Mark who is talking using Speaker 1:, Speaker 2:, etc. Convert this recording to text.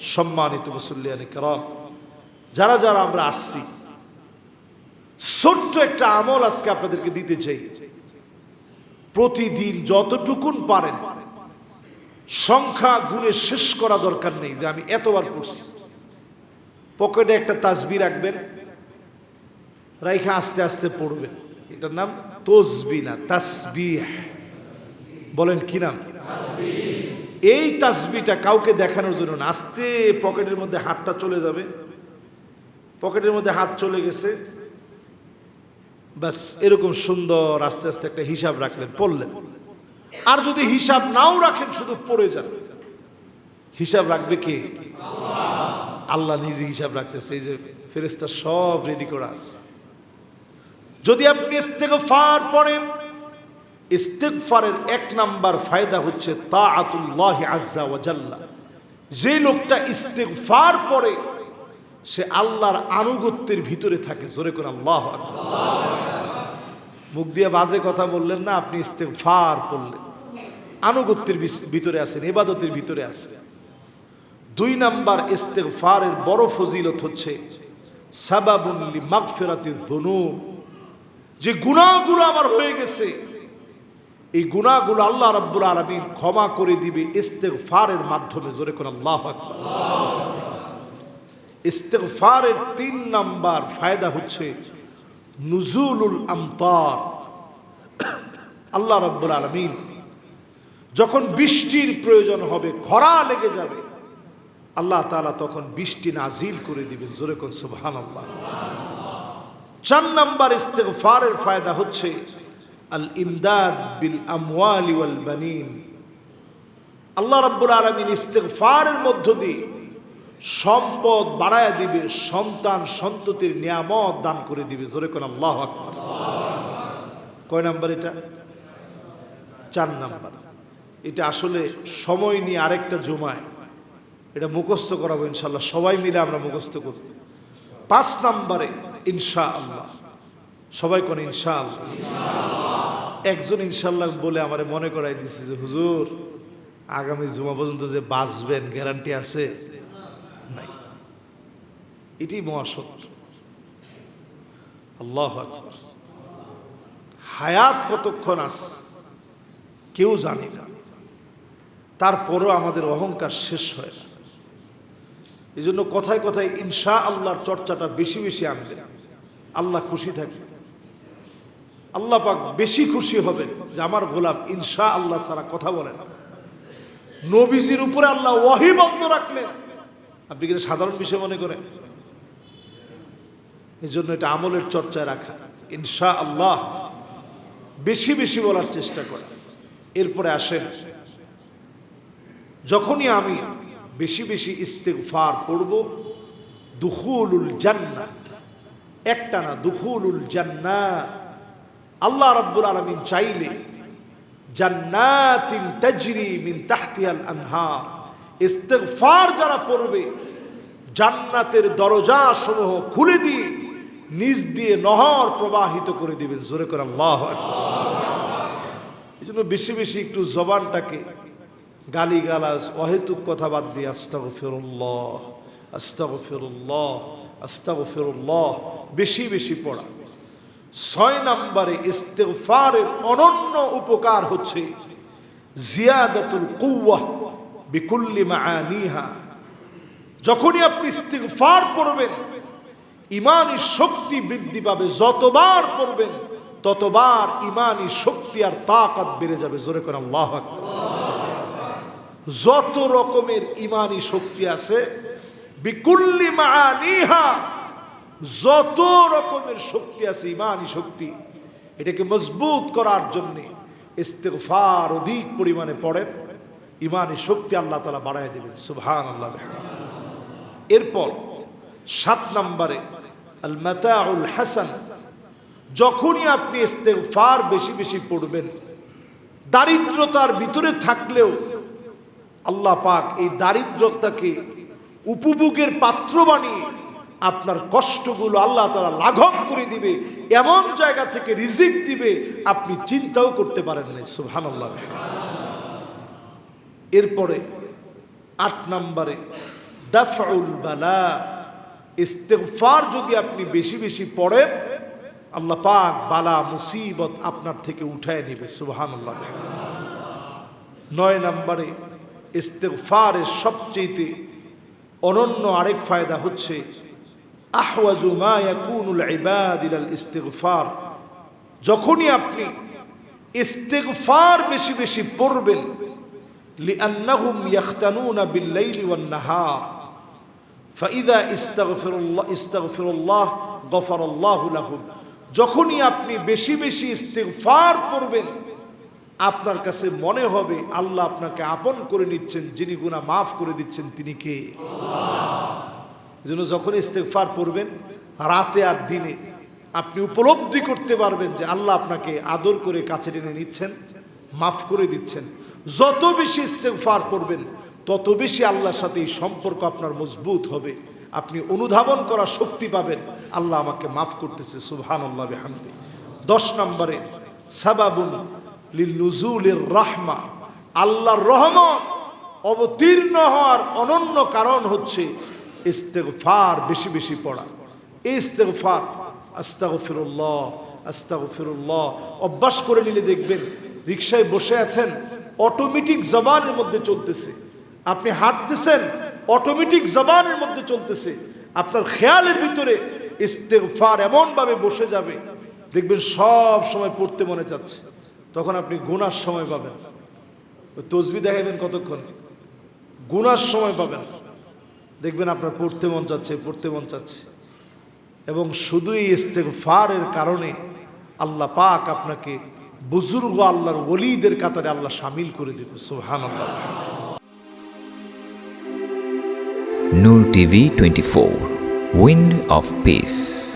Speaker 1: সম্মানিত মুসল্লিয়ানি কারণ যারা যারা আমরা আসছি, ছোট্ট একটা আমল আজকে আপনাদেরকে দিতে চাই। প্রতিদিন যতটুকুন পারেন, সংখ্যা গুণে শেষ করা দরকার নেই যে আমি এতবার পড়ছি। পকেটে একটা তাসবি রাখবেন, রাইখা আস্তে আস্তে পড়বেন। এটার নাম তসবি না তাসবিহ। বলেন কি নাম? এই তাসবিটা কাউকে দেখানোর জন্য আস্তে পকেটের মধ্যে হাতটা চলে যাবে। পকেটের মধ্যে হাত চলে গেছে। ব্যাস, এরকম সুন্দর আস্তে আস্তে একটা হিসাব রাখলেন, পড়লেন। আর যদি হিসাব নাও রাখেন, শুধু পড়ে যান। হিসাব রাখবে কে? আল্লাহ নিজে হিসাব রাখতেছে। এই যে ফেরেস্তা সব রেডি করা আছে। যদি আপনি ফার পড়েন ইস্তেগফারের এক নাম্বার ফায়দা হচ্ছে তাআতুল্লাহ আজ্জা ওয়া জাল্লা। যে লোকটা ইস্তেগফার পরে সে আল্লাহর আনুগত্যের ভিতরে থাকে। জোরে করে আল্লাহ মুখ দিয়ে বাজে কথা বললেন না, আপনি ইস্তেগফার পড়লেন আনুগত্যের ভিতরে আছেন, ইবাদতের ভিতরে আছেন। দুই নাম্বার ইস্তেগফারের বড় ফজিলত হচ্ছে, সাবাবুন লি মাগফিরাতির যুনুব যে গুনাহগুলো আমার হয়ে গেছে এই গুনাহগুলো আল্লাহ রাব্বুল আলামিন ক্ষমা করে দিবে ইস্তেগফারের মাধ্যমে, জোরে কোন আল্লাহ আকবার। ইস্তেগফারের তিন নাম্বার ফায়দা হচ্ছে নুজুলুল আমতার। আল্লাহ রাব্বুল আলামিন যখন বৃষ্টির প্রয়োজন হবে, খরা লেগে যাবে, আল্লাহ তাআলা তখন বৃষ্টি নাজিল করে দিবেন, জোরে কোন সুবহানাল্লাহ। চার নাম্বার ইস্তেগফারের ফায়দা হচ্ছে আল ইমদাদ বিল আমওয়ালি ওয়াল বানিন আল্লাহ রাব্বুল আলামিন ইস্তেগফারের মধ্য দিয়ে সম্পদ বাড়ায় দিবে, সন্তান সন্ততির নিয়ামত দান করে দিবে। জোরে কোন আল্লাহ আকবার। কয় নাম্বার এটা? চার নাম্বার। এটা আসলে সময় নিয়ে আরেকটা জমায়। এটা মুখস্থ করাবো ইনশাল্লাহ সবাই মিলে আমরা মুখস্থ করব। পাঁচ নাম্বারে ইনশা আল্লাহ সবাই কোন ইনশা আল্লাহ একজন ইনশাল্লাহ বলে আমার মনে করাই দিছে যে, হুজুর, আগামী জুমা পর্যন্ত যে বাঁচবেন গ্যারান্টি আছে? নাই। এটি মহাসত্য আল্লাহ হায়াত কতক্ষণ আছে, কেউ জানে না। তারপরও আমাদের অহংকার শেষ হয় না। এই জন্য কথায় কথায় ইনশা আল্লাহর চর্চাটা বেশি বেশি আনবেন। আল্লাহ খুশি থাকবে আল্লাহ পাক বেশি খুশি হবেন যে আমার গোলাম ইনশা আল্লাহ ছাড়া কথা বলে না। নবীজির উপরে আল্লাহ ওয়াহি বন্ধ রাখলেন। আপনি কি এটা সাধারণ বিষয় মনে করেন এই জন্য এটা আমলের চর্চায় রাখা। ইনশা আল্লাহ বেশি বেশি বলার চেষ্টা করা। এরপরে আসেন, যখনই আমি বেশি বেশি ইস্তেগফার পড়ব, দুখুলুল জান্নাত একটা না দুখুলুল জান্নাত আল্লাহ রাব্বুল আলামিন চাইলে ইস্তেগফার যারা পড়বে, জান্নাতের দরজা সমূহ খুলে দিয়ে নিজ দিয়ে নহর প্রবাহিত করে দিবেন। জোরে করে আল্লাহ এই জন্য বেশি বেশি একটু জবানটাকে গালি গালাজ অহেতুক কথা বাদ দিয়ে আস্তাগ ফেরুল্লাহ আস্তাগ ফেরুল্লাহ আস্তাগ ফেরুল্লাহ বেশি বেশি পড়া। ছয় নম্বরে ইস্তেগফারের অনন্য উপকার হচ্ছে জিয়াদাতুল কুওয়াহ বিকুল্লি মাআনিহা। যখনই আপনি ইস্তেগফার পড়বেন ইমানই শক্তি বৃদ্ধি পাবে। যতবার পড়বেন, ততবার ইমানই শক্তি আর তাকাত বেড়ে যাবে। জোরে করে আল্লাহ যত রকমের ইমানই শক্তি আছে, বিকুল্লি মাআনিহা যত রকমের শক্তি আছে ইমানই শক্তি, এটাকে মজবুত করার জন্য ইস্তেগফার অধিক পরিমাণে পড়েন। ইমানই শক্তি আল্লাহ তালা বাড়ায় দেবেন সুবহান আল্লাহ এরপর সাত নম্বরে আল মাতাউল হাসান, যখনই আপনি ইস্তেগফার বেশি বেশি পড়বেন, দারিদ্রতার ভিতরে থাকলেও আল্লাহ পাক এই দারিদ্রতাকে উপভোগের পাত্র বানিয়ে আপনার কষ্টগুলো আল্লাহ তারা লাঘব করে দিবে, এমন জায়গা থেকে রিজিক দিবে, আপনি চিন্তাও করতে পারেন না সুহান এরপরে আট নম্বরে দাফউল বালা, ইস্তেগফার যদি আপনি বেশি বেশি পড়েন, আল্লাহ পাক বালা, মুসিবত আপনার থেকে উঠায় নেবে, সুবহানাল্লাহ। নয় নম্বরে, ইস্তেগফারের সবচেয়ে অনন্য আরেক ফায়দা হচ্ছে আহওয়াজু মা ইয়াকুনুল ইবাদ ইলাল ইস্তিগফার। যখনই আপনি ইস্তিগফার বেশি বেশি পড়বেন, লিআন্নাহুম ইয়াখতানুনা বিল-লাইলি ওয়ান-নাহার। ফাইদা ইস্তাগফিরুল্লাহ ইস্তাগফিরুল্লাহ গফারাল্লাহু লাহুম। যখনই আপনি বেশি বেশি ইস্তিগফার করবেন আপনার কাছে মনে হবে, আল্লাহ আপনাকে আপন করে নিচ্ছেন, যিনি গুনাহ মাফ করে দিচ্ছেন তিনি কে? জন্য যখন ইস্তেগফার পড়বেন, রাতে আর দিনে আপনি উপলব্ধি করতে পারবেন যে আল্লাহ আপনাকে আদর করে কাছে টেনে নিচ্ছেন, মাফ করে দিচ্ছেন। যত বেশি ইস্তেগফার পড়বেন, তত বেশি আল্লাহর সাথে এই সম্পর্ক আপনার মজবুত হবে। আপনি অনুধাবন করার শক্তি পাবেন। আল্লাহ আমাকে মাফ করতেছে সুবহান আল্লাহ হামদি দশ নম্বরে, সাবাবুন লিল নুজুলের রাহমা। আল্লাহর রহমত অবতীর্ণ হওয়ার অনন্য কারণ হচ্ছে ইস্তেগফার বেশি বেশি পড়া। ইস্তেগফার, আস্তাগফিরুল্লাহ আস্তাগফিরুল্লাহ। অভ্যাস করে নিলে দেখবেন রিক্সায় বসে আছেন, অটোমেটিক জবানের মধ্যে চলতেছে। আপনি হাঁটতেছেন, অটোমেটিক জবানের মধ্যে চলতেছে। আপনার খেয়ালের ভিতরে ইস্তেগফার এমনভাবে বসে যাবে, দেখবেন সব সময় পড়তে মনে চাচ্ছে। তখন আপনি গুনার সময় পাবেন। তসবি দেখাবেন কতক্ষণ? গুনার সময় পাবেন। দেখবেন আপনার পড়তে মন চাচ্ছে পড়তে মন চাচ্ছে। এবং শুধুই ইস্তেগফারের কারণে আল্লাহ পাক আপনাকে বুজুর্গ আল্লাহর ওলিদের কাতারে আল্লাহ সামিল করে দেবে সুহান আল্লাহ
Speaker 2: Noor TV 24 Wind of Peace